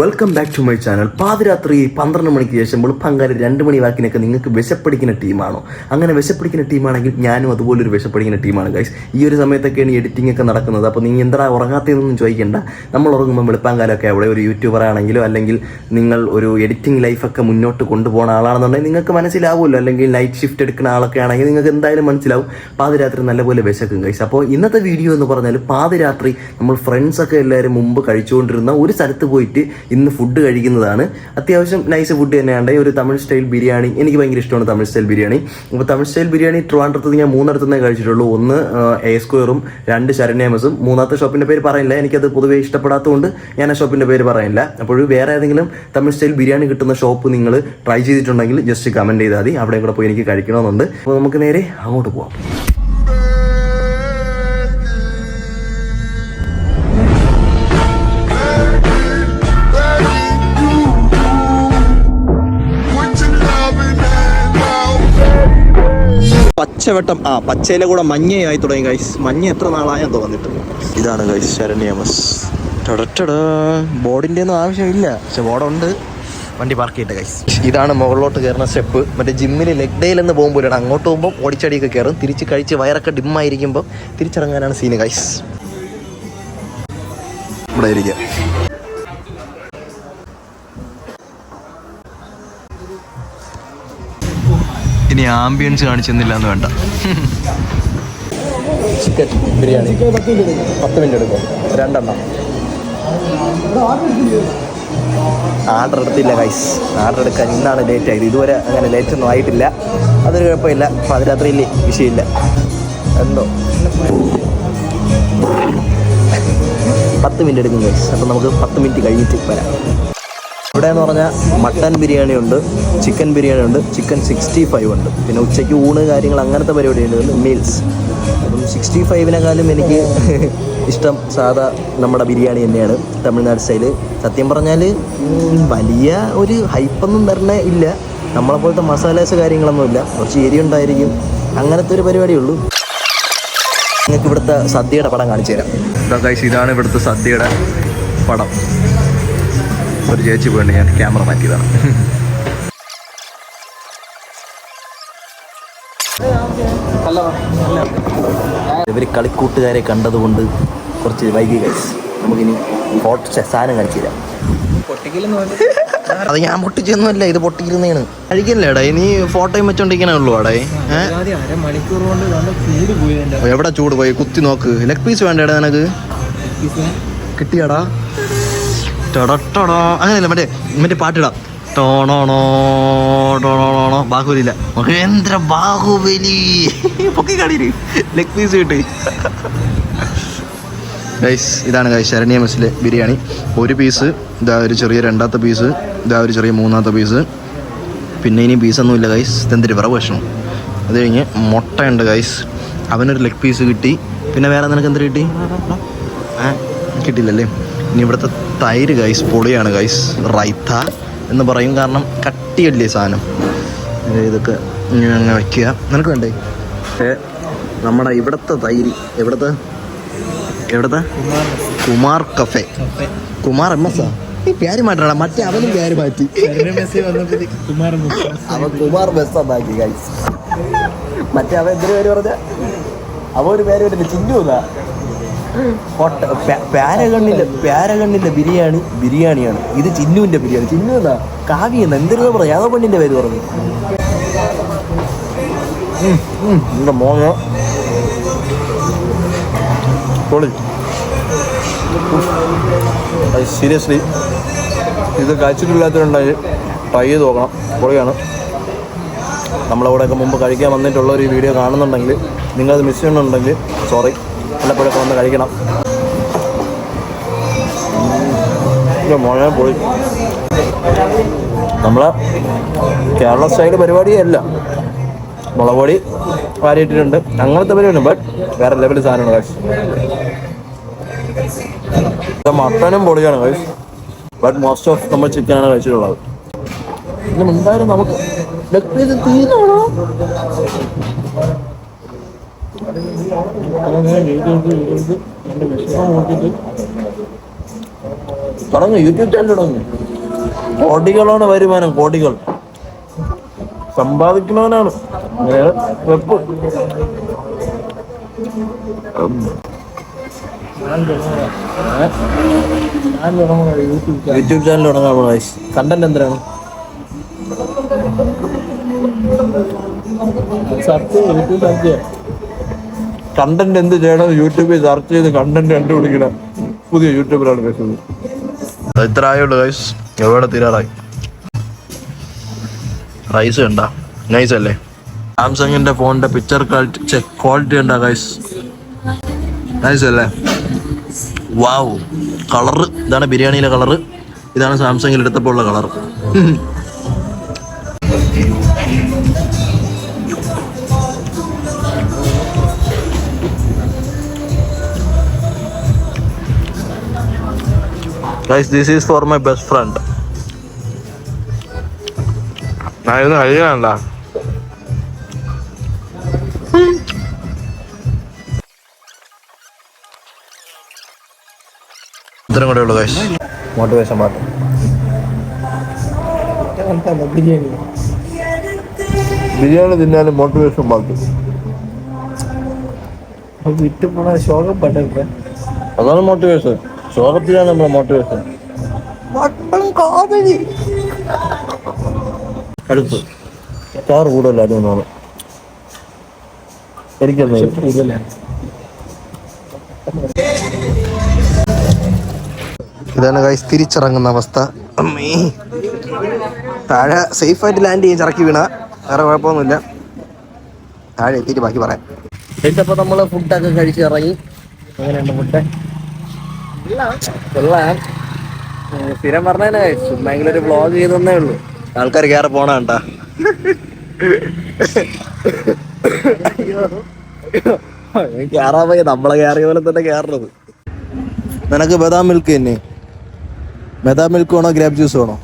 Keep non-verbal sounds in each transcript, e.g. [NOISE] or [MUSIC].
Welcome back to my channel പാതിരാത്രി പന്ത്രണ്ട് മണിക്ക് ശേഷം വെളുപ്പങ്കാരി രണ്ട് മണി വാക്കിനൊക്കെ നിങ്ങൾക്ക് വിശപ്പടിക്കുന്ന ടീമാണോ? അങ്ങനെ വിശപ്പടിക്കുന്ന ടീമാണെങ്കിൽ ഞാനും അതുപോലെ ഒരു വിശപ്പടിക്കുന്ന ടീമാണ് ഗൈസ് ഈ ഒരു സമയത്തൊക്കെയാണ് എഡിറ്റിംഗ് ഒക്കെ നടക്കുന്നത്. അപ്പോൾ നീ എന്താ ഉറങ്ങാത്തതെന്നൊന്നും ചോദിക്കേണ്ട. നമ്മൾ ഉറങ്ങുമ്പോൾ വെളുപ്പാങ്കാലൊക്കെ അവിടെ ഒരു യൂട്യൂബർ ആണെങ്കിലോ അല്ലെങ്കിൽ നിങ്ങൾ ഒരു എഡിറ്റിംഗ് ലൈഫൊക്കെ മുന്നോട്ട് കൊണ്ടുപോകുന്ന ആളാണെന്നുണ്ടെങ്കിൽ നിങ്ങൾക്ക് മനസ്സിലാവുമല്ലോ. അല്ലെങ്കിൽ നൈറ്റ് ഷിഫ്റ്റ് എടുക്കുന്ന ആളൊക്കെ ആണെങ്കിൽ നിങ്ങൾക്ക് എന്തായാലും മനസ്സിലാവും. പാതിരാത്രി നല്ലപോലെ വിശക്കും ഗൈസ് അപ്പോൾ ഇന്നത്തെ വീഡിയോ എന്ന് പറഞ്ഞാൽ പാതിരാത്രി നമ്മൾ ഫ്രണ്ട്സൊക്കെ എല്ലാവരും മുമ്പ് കഴിച്ചുകൊണ്ടിരുന്ന ഒരു സ്ഥലത്ത് പോയിട്ട് ഇന്ന് ഫുഡ് കഴിക്കുന്നതാണ്. അത്യാവശ്യം നൈസ് ഫുഡ് തന്നെയാണ് ഒരു തമിഴ് സ്റ്റൈൽ ബിരിയാണി എനിക്ക് ഭയങ്കര ഇഷ്ടമാണ് തമിഴ് സ്റ്റൈൽ ബിരിയാണി. അപ്പോൾ തമിഴ് സ്റ്റൈൽ ബിരിയാണി ട്രിവാൻഡ്രത്ത് ഞാൻ മൂന്നിടത്തുനിന്നേ കഴിച്ചിട്ടുള്ളൂ. ഒന്ന് എ സ്ക്വയറും രണ്ട് ശരണ്യാമസും. മൂന്നാമത്തെ ഷോപ്പിന്റെ പേര് പറയില്ല എനിക്കത് പൊതുവേ ഇഷ്ടപ്പെടാത്തതുകൊണ്ട് ഞാൻ ആ ഷോപ്പിന്റെ പേര് പറയില്ല അപ്പോൾ വേറെ ഏതെങ്കിലും തമിഴ് സ്റ്റൈൽ ബിരിയാണി കിട്ടുന്ന ഷോപ്പ് നിങ്ങൾ ട്രൈ ചെയ്തിട്ടുണ്ടെങ്കിൽ ജസ്റ്റ് കമന്റ് ചെയ്താൽ മതി. അവിടെ കൂടെ പോയി എനിക്ക് കഴിക്കണമെന്നുണ്ട്. അപ്പോൾ നമുക്ക് നേരെ അങ്ങോട്ട് പോവാം. പച്ചവട്ടം ആ പച്ചയില കൂടെ മഞ്ഞയായി തുടങ്ങി ഗൈസ് മഞ്ഞ എത്ര നാളായാൻ തോന്നിട്ട് ഇതാണ് ഗൈസ് ശരണ്യമസ് ബോർഡിന്റെ ഒന്നും ആവശ്യമില്ല. പക്ഷെ ബോർഡുണ്ട്. വണ്ടി പാർക്ക് ചെയ്തിട്ട് ഗൈസ് ഇതാണ് മുകളിലോട്ട് കയറുന്ന സ്റ്റെപ്പ് മറ്റേ ജിമ്മിൽ ലെഗ് ഡേയിൽ നിന്ന് പോകുമ്പോഴാണ് അങ്ങോട്ട് പോകുമ്പോൾ ഓടിച്ചടിയൊക്കെ കയറും. തിരിച്ച് കഴിച്ച് വയറൊക്കെ ഡിമ്മായിരിക്കുമ്പോൾ തിരിച്ചിറങ്ങാനാണ് സീന് ഗൈസ് ഇവിടെ ഇരിക്കുക ഇനി ആംബിയൻസ് കാണിച്ചെന്നില്ല എന്ന് വേണ്ട. ചിക്കൻ ബിരിയാണി പത്ത് മിനിറ്റ് എടുക്കും. രണ്ടെണ്ണം. ആർഡർ എടുത്തില്ല ഗൈസ് ആർഡർ എടുക്കാൻ ഇന്നാണ് ലേറ്റ് ആയത്. ഇതുവരെ അങ്ങനെ ലേറ്റ് ഒന്നും ആയിട്ടില്ല. അതൊരു കുഴപ്പമില്ല. പാതിരാത്രിയില്ലേ വിഷയമില്ല. എന്തോ? പത്ത് മിനിറ്റ് എടുക്കും ഗൈസ് അപ്പം നമുക്ക് പത്ത് മിനിറ്റ് കഴിഞ്ഞിട്ട് വരാം. ഇവിടെ എന്ന് പറഞ്ഞാൽ മട്ടൻ ബിരിയാണി ഉണ്ട് ചിക്കൻ ബിരിയാണി ഉണ്ട് ചിക്കൻ സിക്സ്റ്റി ഫൈവ് ഉണ്ട്. പിന്നെ ഉച്ചയ്ക്ക് ഊണ് കാര്യങ്ങൾ അങ്ങനത്തെ പരിപാടി ഉണ്ട് മീൽസ് അപ്പം സിക്സ്റ്റി ഫൈവിനെക്കാളും എനിക്ക് [LAUGHS] ഇഷ്ടം സാധാ നമ്മുടെ ബിരിയാണി തന്നെയാണ് തമിഴ്നാട് സ്റ്റൈൽ സത്യം പറഞ്ഞാൽ വലിയ ഒരു ഹൈപ്പൊന്നും തരണേ ഇല്ല. നമ്മളെ പോലത്തെ മസാലാസ് കാര്യങ്ങളൊന്നുമില്ല. കുറച്ച് എരി ഉണ്ടായിരിക്കും. അങ്ങനത്തെ ഒരു പരിപാടിയുള്ളൂ. നിങ്ങൾക്ക് ഇവിടുത്തെ സദ്യയുടെ പടം കാണിച്ചു തരാം. ഇതാണ് ഇവിടുത്തെ സദ്യയുടെ പടം. ഒരു ചേച്ചി പോയിട്ട് ഞാൻ ക്യാമറ മാറ്റിയതാണ്. ഇവർ കളിക്കൂട്ടുകാരെ കണ്ടതുകൊണ്ട് കുറച്ച് വൈകി കഴിച്ച് നമുക്കിനി ഫോട്ടോ സാധനം കാണിച്ചു തരാം. അത് ഞാൻ പൊട്ടിച്ചൊന്നുമല്ല ഇത് പൊട്ടിക്കുന്നതാണ് കഴിക്കല്ലേടാ? ഇനി ഫോട്ടോയും വെച്ചോണ്ടിരിക്കണേ ഉള്ളൂ അടേ എവിടെ ചൂട് പോയി? കുത്തി നോക്ക്. ലെഗ് പീസ് വേണ്ടേടാ നിനക്ക്? കിട്ടിയാടാ? ടൊടട്ടൊടോ അങ്ങനെയല്ല മറ്റേ മറ്റേ പാട്ടിടാം. ടോണോണോ ടോണോണോ ബാഹുബലിയില്ല. മഹേന്ദ്ര ബാഹുബലി. പൊക്കി കളി ലെഗ് പീസ് കിട്ടി ഗൈസ് ഇതാണ് ഗൈസ് ശരണ്യ മെസ്സിലെ ബിരിയാണി. ഒരു പീസ് ഇതാ ഒരു ചെറിയ രണ്ടാമത്തെ പീസ് ഇതാ ഒരു ചെറിയ മൂന്നാമത്തെ പീസ് പിന്നെ ഇനി പീസൊന്നുമില്ല ഗൈസ് ഇതെന്തൊരു വിറവ് ഭക്ഷണം അത് കഴിഞ്ഞ് മുട്ടയുണ്ട് ഗൈസ് അവനൊരു ലെഗ് പീസ് കിട്ടി. പിന്നെ വേറെ നിനക്ക് എന്തൊരു കിട്ടി? കിട്ടിയില്ലല്ലേ? ഇനി ഇവിടുത്തെ തൈര് ഗൈസ് പൊളിയാണ് ഗൈസ് റൈത്ത എന്ന് പറയും. കാരണം കട്ടിയല്ലേ സാധനം. ഇത് ഇതൊക്കെ ഇങ്ങനെ അങ്ങനെ വയ്ക്കുക നിനക്ക് വേണ്ടേ? ഏ, നമ്മുടെ ഇവിടുത്തെ തൈര് എവിടുത്തെ? എവിടുത്തെ? Kumar cafe. Kumar M S ആ? പേര് മാറ്റണ മറ്റേ അവനും പേര് മാറ്റി. അവൻ കുമാർ ബസ് ഗൈസ് മറ്റേ അവൻ എന്തൊരു പേര് പറഞ്ഞ? അവ ഒരു പേര് പറ്റില്ല ചിന്നുന്നാ പാരഗണ്ണില്ല പാരഗണ്ണില്ല ബിരിയാണി ബിരിയാണിയാണ്. ഇത് ചിന്നുവിന്റെ ബിരിയാണി. ചിന്നു എന്നാ? കാവ്യ എന്നാ? എന്തൊരു പറഞ്ഞു? യാദവ് പേര് പറഞ്ഞു. എന്താ പൊളി. സീരിയസ്ലി ഇത് കഴിച്ചിട്ടില്ലാത്തവരുണ്ടായി ട്രൈ ചെയ്ത് നോക്കണം. പൊളിയാണ്. നമ്മളവിടെയൊക്കെ മുമ്പ് കഴിക്കാൻ വന്നിട്ടുള്ള ഒരു വീഡിയോ കാണുന്നുണ്ടെങ്കിൽ നിങ്ങളത് മിസ് ചെയ്യുന്നുണ്ടെങ്കിൽ സോറി വല്ലപ്പോഴൊക്കെ വന്ന് കഴിക്കണം. മുഴുവൻ പൊളി നമ്മളെ കേരള സ്റ്റൈൽ പരിപാടിയല്ല. മുളക് പൊടി വാരിയിട്ടിട്ടുണ്ട്. അങ്ങനത്തെ പരിപാടി ബട്ട് വേറെ ലെവൽ സാധനമാണ് കാശ് മട്ടനും പൊടിയാണ് കാശ് ബട്ട് മോസ്റ്റ് ഓഫ് നമ്മൾ ചിക്കനാണ് കഴിച്ചിട്ടുള്ളത്. എന്തായാലും നമുക്ക്. ലെഗ് തുടങ്ങും യൂട്യൂബ് ചാനൽ തുടങ്ങും. കോടികളാണ് വരുമാനം കോടികൾ. സമ്പാദിക്കുന്നവനാണ്. യൂട്യൂബ് ചാനൽ തുടങ്ങാൻ കണ്ടന്റ് എന്തിനാണ്? സത്യം യൂട്യൂബ് സത്യം കണ്ടന്റ് എന്ത് ചെയ്യണം? യൂട്യൂബിൽ സെർച്ച് ചെയ്ത് കണ്ടന്റ് കണ്ടുപിടിക്കണം. പുതിയ യൂട്യൂബിലാണ് കഴിച്ചത് ഇത്ര ആയുള്ളൂ ഗൈസ് എവിടെ തീരാറായി. റൈസ് കണ്ട? നൈസ് അല്ലേ? സാംസങ്ങിന്റെ ഫോണിന്റെ പിക്ചർ ക്വാളിറ്റി ക്വാളിറ്റി ഉണ്ടാ ഗൈസ് നൈസ് അല്ലേ? വാവ് കളർ ഇതാണ് ബിരിയാണിയിലെ കളർ ഇതാണ് സാംസങ്ങിൽ എടുത്തപ്പോൾ ഉള്ള colour guys this is for my best friend ഞാൻ ഇന്ന് കഴിയാണ്ട ഇത്രയും കൂടെ ഉള്ളു ഗൈസ് മോട്ടിവേഷൻ മാത്രം. ബിരിയാണി. ബിരിയാണി തിന്നാലും മോട്ടിവേഷൻ ബാക്കി വിട്ടു പോണ ശോകപ്പെട്ടെ അതാണ് മോട്ടിവേഷൻ ശോകത്തിലാണ് നമ്മളെ മോട്ടിവേഷൻ അടുത്ത്. സ്റ്റാർ കൂടുതലായിരുന്നു എന്നാണ് ഇതാണ് കൈസ് തിരിച്ചിറങ്ങുന്ന അവസ്ഥ. അമ്മേ താഴെ സേഫായിട്ട് ലാൻഡ് ചെയ്യാൻ ചിറക്കി വീണ. വേറെ കുഴപ്പമൊന്നുമില്ല. താഴെ എത്തിയിട്ട് ബാക്കി പറയാം. ഇതപ്പോ നമ്മൾ ഫുഡൊക്കെ കഴിച്ചിറങ്ങി അങ്ങനെയുണ്ട് മുട്ട കൊള്ളാം. സ്ഥിരം പറഞ്ഞേ ചുമ്മാ ഒരു വ്ളോഗ് ചെയ്തേ ഉള്ളൂ. ആൾക്കാർ കയറി പോണ കണ്ടാ. കയറാൻ പോയി നമ്മളെ കേറിയ പോലെ തന്നെ കയറണത് നിനക്ക് ബദാം മിൽക്ക് തന്നെ? ബദാം മിൽക്ക് വേണോ ഗ്രേപ്പ് ജ്യൂസ് വേണോ?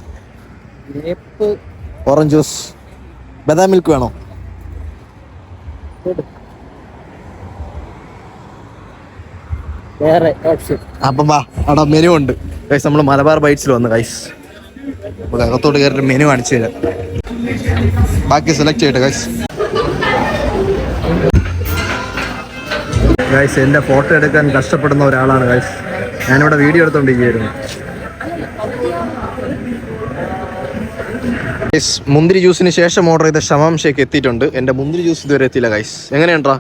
ഓറഞ്ച് ജ്യൂസ് ബദാം മിൽക്ക് വേണോ? വേറെ ഓപ്ഷൻ അപ്പം വാ അവിടെ മെനു ഉണ്ട്. ഗൈസ് നമ്മൾ മലബാർ ബൈറ്റ്സിൽ വന്നു ഗൈസ് നമുക്ക് അകത്തോട്ട് കയറിയിട്ട് മെനു കാണിച്ചു തരാം. ബാക്കി സെലക്ട് ചെയ്യട്ടെ ഗൈസ് ഗൈസ് എന്റെ ഫോട്ടോ എടുക്കാൻ കഷ്ടപ്പെടുന്ന ഒരാളാണ് ഗൈസ് ഞാനിവിടെ വീഡിയോ എടുത്തോണ്ടിരിക്കുകയായിരുന്നു. ഗൈസ് മുന്തിരി ജ്യൂസിന് ശേഷം ഓർഡർ ചെയ്ത ഷമാം ഷേക്ക് എത്തിയിട്ടുണ്ട്. എന്റെ മുന്തിരി ജ്യൂസ് ഇതുവരെ എത്തിയില്ല ഗൈസ് എങ്ങനെയുണ്ടാ?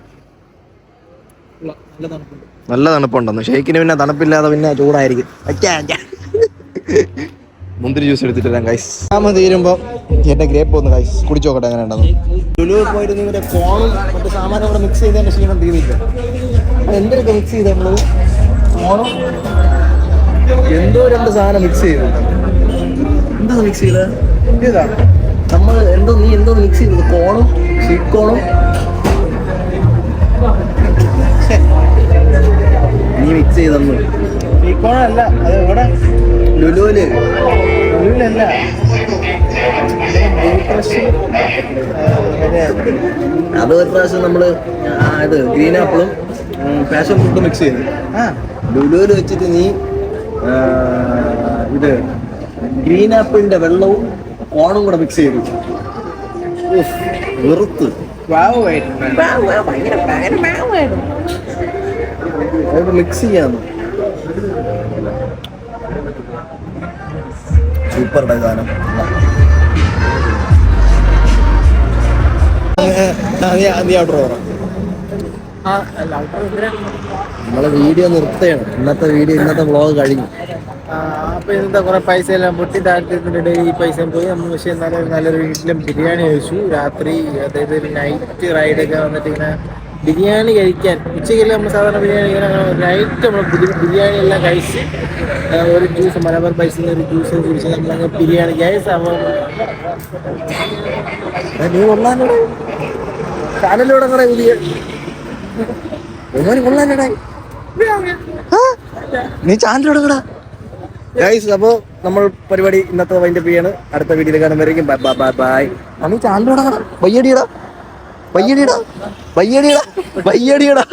നല്ല തണുപ്പുണ്ട്. നല്ല തണുപ്പുണ്ടെന്ന്. ഷേക്കിന് പിന്നെ തണുപ്പില്ലാതെ പിന്നെ ചൂടായിരിക്കും. മുന്തിരി ജ്യൂസ് എടുത്തിട്ട് എടുത്തിട്ടില്ല കൈസ് ആമ തീരുമ്പോ എന്റെ ഗ്രേപ്പ് ഒന്ന് കൈസ് കുടിച്ചു നോക്കട്ടെ അങ്ങനെ ഉണ്ടാവും ലുലു പോയിരുന്ന ഇവരെ കോണും മറ്റു സാമാനം കൂടെ മിക്സ് ചെയ്തതിന്റെ ക്ഷീണം തീർന്നില്ല അത് എന്തൊക്കെ മിക്സ് ചെയ്ത് നമ്മൾ? കോണും എന്തോ രണ്ട് സാധനം മിക്സ് ചെയ്തു. എന്താ മിക്സ് ചെയ്തത്? നമ്മൾ എന്തോ നീ എന്തോ മിക്സ് ചെയ്തത്? കോണും സ്വീറ്റ് നീ മിക്സ് ചെയ്തെന്ന്. ഈ കോണല്ല അത് ഇവിടെ ലുലുവിൽ. ലുലുവിലല്ല. അത് ഒരു പ്രാവശ്യം നമ്മൾ ഇത് ഗ്രീൻ ആപ്പിളും പാഷൻ ഫ്രൂട്ടും മിക്സ് ചെയ്തു. ലുലുവിൽ വെച്ചിട്ട് നീ ഇത് ഗ്രീൻ ആപ്പിളിന്റെ വെള്ളവും കോണും കൂടെ മിക്സ് ചെയ്തു. വെറുത്ത്. അത് മിക്സ് ചെയ്യാന്ന്. സൂപ്പർ ഗാനം? നമ്മളെ വീഡിയോ നിർത്തുകയാണ്. ഇന്നത്തെ വീഡിയോ ഇന്നത്തെ വ്ളോഗ് കഴിഞ്ഞു. ആ, അപ്പൊ ഇന്നത്തെ കുറെ പൈസ എല്ലാം പൊട്ടി താഴ്ത്തിന്റെ ഈ പൈസ പോയി. നമ്മൾ പക്ഷെ എന്നാലും നല്ലൊരു വീട്ടിലും ബിരിയാണി കഴിച്ചു. രാത്രി അതായത് ഒരു നൈറ്റ് റൈഡൊക്കെ വന്നിട്ട് ഇങ്ങനെ ബിരിയാണി കഴിക്കാൻ. ഉച്ചയ്ക്കല്ലേ നമ്മൾ സാധാരണ ബിരിയാണി കഴിക്കാൻ നൈറ്റ് നമ്മൾ ബിരിയാണി എല്ലാം കഴിച്ച് ഒരു ജ്യൂസ് മലബാർ പൈസ ഒരു ജ്യൂസ് കുടിച്ച് നമ്മൾ ബിരിയാണി അപ്പോൾ നീ കൊള്ളാനോടെ. ചാനലിലൂടെ കൂടെ പുതിയ. ഒന്നും കൊള്ളാനോടെ. നീ ചാനലിലൂടെ കൂടാ ഗൈസ് അപ്പോ നമ്മൾ പരിപാടി ഇന്നത്തെ വൈൻഡപ്പ് ചെയ്യാണ്. അടുത്ത വീഡിയോയിൽ കാണുമ്പോഴേക്കും ബൈ ബൈ ബൈ നീ ചാനലിലൂടെ കൂടാ വയ്യടിയടാ. വയ്യടിയടാ. വയ്യടിയടാ.